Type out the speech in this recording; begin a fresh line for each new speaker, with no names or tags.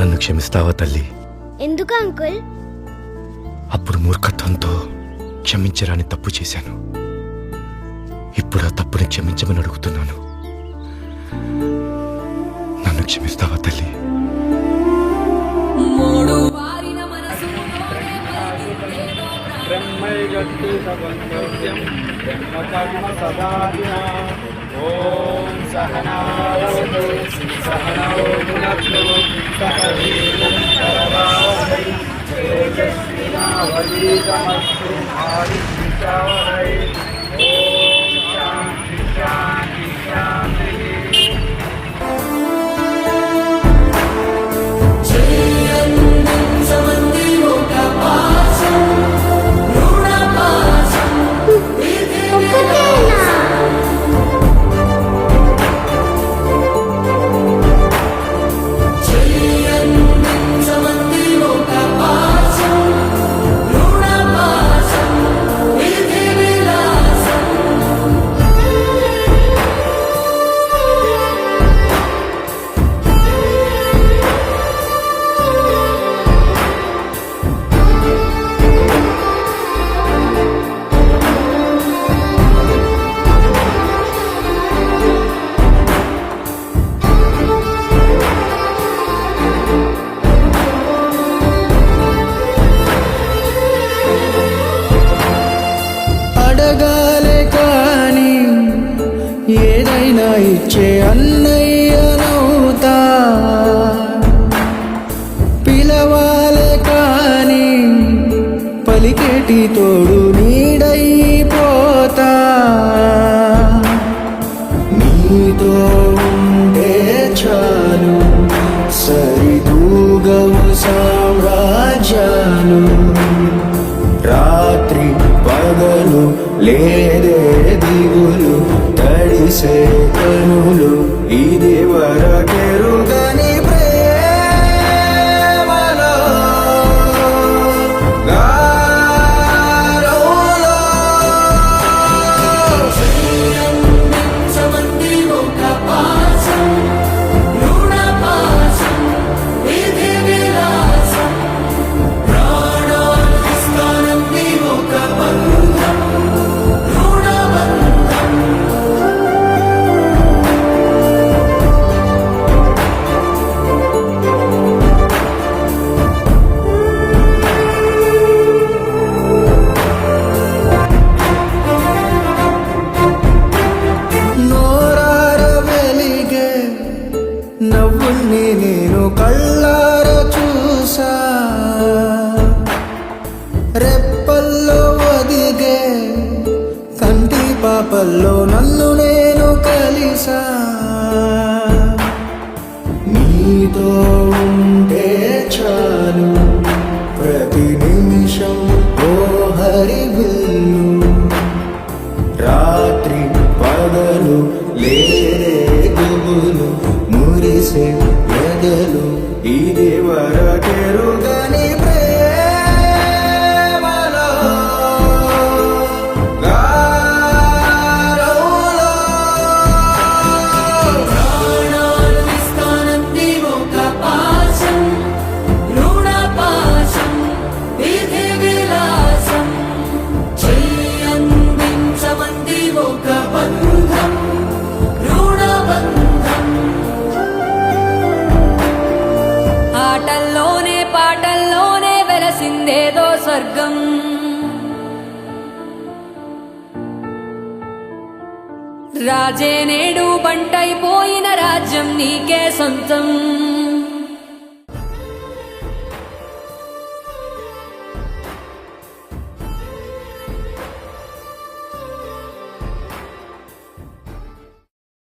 నన్ను క్షమిస్తావా తల్లి?
ఎందుకు అంకుల్?
అప్పుడు మూర్ఖత్వంతో క్షమించరాని తప్పు చేశాను. ఇప్పుడు ఆ తప్పుని క్షమించమని అడుగుతున్నాను. నన్ను క్షమిస్తావా తల్లి?
మూడు
ఓం సహనావతు సహనౌ భునక్తు సహ వీర్యం కరవావహై తేజస్వినావధీతమస్తు ఆదిత్యావహై
ఆయన ఇచ్చే అన్నయ్యనవుతా పిలవాలే కానీ పలికేటి తోడు నీడైపోతా. నీతో ఉంటే చాలు సరిదూగవు సామ్రాజ్యాలు. రాత్రి పగలు లేదు నవ్వుని నేను కళ్ళార చూసా. రెప్పల్లో ఒదిగే కంటి పాపల్లో నన్ను నేను కలిసా. నీతో ఉంటే
వర్గం రాజే నేడు బంటైపోయిన రాజ్యం నీకే సొంతం.